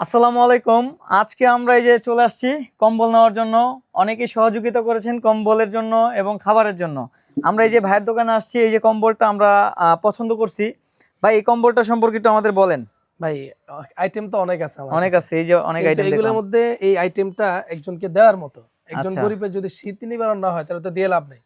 আসসালামু আলাইকুম। আজকে আমরা এই যে চলে আসছি কম্বল নেওয়ার জন্য। অনেকেই সহযোগিতা করেছেন কম্বলের জন্য এবং খাবারের জন্য। আমরা এই যে ভাইয়ের দোকানে আসছি এই যে কম্বলটা আমরা পছন্দ করছি। ভাই এই কম্বলটা সম্পর্কে একটু আমাদের বলেন। ভাই আইটেম তো অনেক আছে অনেক আছে এই যে অনেক আইটেম এগুলোর মধ্যে এই আইটেমটা একজনকে দেওয়ার মতো। একজন আচ্ছা। গরিবের যদি শীত নিবারণ না হয় তাহলে তো দিয়ে লাভ নেই।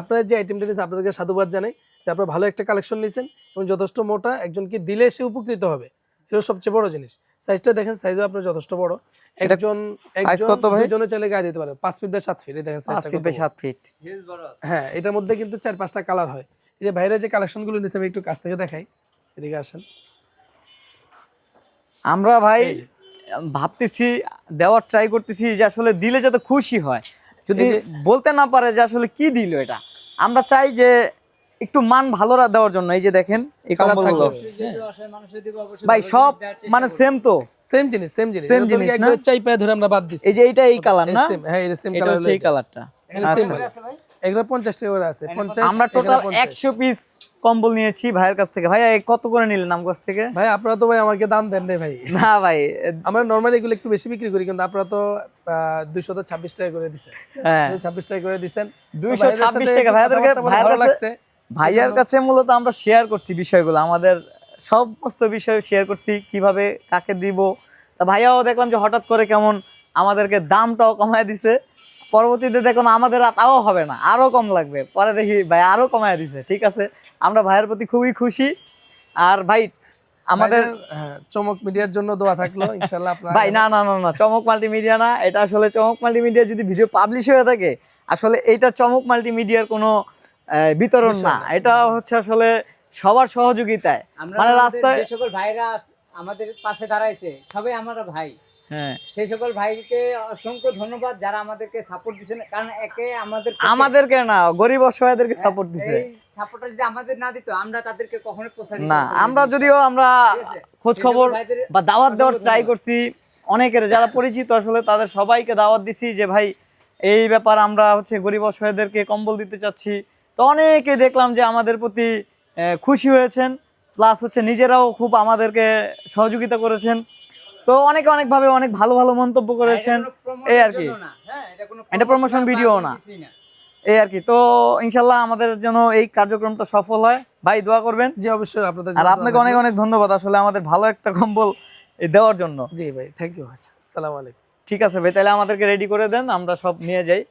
আপনারা যে আইটেমটা নিয়েছেন আপনাদেরকে সাধুবাদ জানাই যে আপনারা ভালো একটা কালেকশন নিয়েছেন এবং যথেষ্ট মোটা একজনকে দিলে সে উপকৃত হবে। এটা সবচেয়ে বড় জিনিস। সাইজটা দেখেন সাইজও আপনার যথেষ্ট বড়। একজন একজন কত ভাই? চাইলে গায়ে দিতে পারে। পাঁচ ফিট বাই সাত ফিট এই দেখেন সাইজটা ফিট বাই সাত ফিট হ্যাঁ এটার মধ্যে কিন্তু চার পাঁচটা কালার হয়। এই যে বাইরে যে কালেকশনগুলো নিয়েছে আমি একটু কাছ থেকে দেখাই। এদিকে আসেন। আমরা ভাই ভাবতেছি দেওয়ার ট্রাই করতেছি যে আসলে দিলে যাতে খুশি হয়। যদি বলতে না পারে যে আসলে কি দিল এটা। আমরা চাই যে একটু মান ভালো দেওয়ার জন্য এই যে দেখেন এই কালার কম্বলগুলো। ভাই সব মানে সেম তো। সেম জিনিস সেম জিনিস। তো জিনিস না? চাই পায়ে ধরে আমরা বাদ দিছি। এই যে এইটা এই কালার না? হ্যাঁ এটা সেম কালার এই কালারটা। আচ্ছা। এগুলো 50 টাকা করে আছে 50 আমরা টোটাল 50 একশো পিস কম্বল নিয়েছি ভাইয়ের কাছ থেকে। ভাইয়া এই কত করে নিলেন নাম কাছ থেকে? ভাই আপনারা তো ভাই আমাকে দাম দেন রে ভাই। না ভাই আমরা নরমালি এগুলো একটু বেশি বিক্রি করি কিন্তু আপনারা তো দুইশো তো ছাব্বিশ টাকা করে দিচ্ছেন হ্যাঁ। ছাব্বিশ টাকা করে দিচ্ছেন দুইশো ছাব্বিশ টাকা ভাইয়াদেরকে ভাইয়ের ভালো কাছে লাগছে। ভাইয়ার কাছে মূলত আমরা শেয়ার করছি বিষয়গুলো। আমাদের সমস্ত বিষয় শেয়ার করছি কীভাবে কাকে দিব। তা ভাইয়াও দেখলাম যে হঠাৎ করে কেমন আমাদেরকে দামটাও কমায় দিছে। পরবর্তীতে দেখলাম আমাদের তাও হবে না আরও কম লাগবে। পরে দেখি ভাই আরও কমায় দিছে ঠিক আছে? আমরা ভাইয়ের প্রতি খুবই খুশি। আর ভাই আমাদের হ্যাঁ, চমক মিডিয়ার জন্য দোয়া থাকল ইনশাল্লাহ ভাই না না না না চমক মাল্টিমিডিয়া না। এটা আসলে চমক মাল্টিমিডিয়া যদি ভিডিও পাবলিশ হয়ে থাকে আসলে এইটা চমক মাল্টিমিডিয়ার কোনো বিতরণ না। এটা হচ্ছে আসলে সবার সহযোগিতায়। মানে রাস্তায়- যে সকল ভাইরা আমাদের পাশে দাঁড়াইছে সবাই আমরা ভাই। হ্যাঁ। সেই সকল ভাইকে অসংখ্য ধন্যবাদ যারা আমাদেরকে সাপোর্ট দিচ্ছেন কারণ একে আমাদের আমাদেরকে না গরিব অসহায়দেরকে সাপোর্ট দিছে। সাপোর্টটা যদি আমাদের না দিত আমরা তাদেরকে কখনো না আমরা যদিও আমরা খোঁজ খবর বা দাওয়াত দেওয়ার ট্রাই করছি অনেকের যারা পরিচিত আসলে তাদের সবাইকে দাওয়াত দিছি যে ভাই এই ব্যাপার আমরা হচ্ছে গরিব অসহায়দেরকে কম্বল দিতে চাচ্ছি। তো অনেকে দেখলাম যে আমাদের প্রতি আহ, খুশি হয়েছেন। প্লাস হচ্ছে নিজেরাও খুব আমাদেরকে সহযোগিতা করেছেন। তো অনেকে অনেকভাবে অনেক ভালো ভালো মন্তব্য করেছেন। এই আর কি। না, হ্যাঁ, এটা video কোনো না। এই আর কি। তো ইনশাল্লাহ আমাদের যেন এই কার্যক্রমটা সফল হয়। ভাই দোয়া করবেন। জি অবশ্যই আপনাদের আর আপনাকে অনেক অনেক ধন্যবাদ আসলে আমাদের ভালো একটা কম্বল দেওয়ার জন্য। জি ভাই থ্যাংক ইউ আচ্ছা আসসালামু আলাইকুম। ঠিক আছে ভাই তাহলে আমাদেরকে রেডি করে দেন আমরা সব নিয়ে যাই।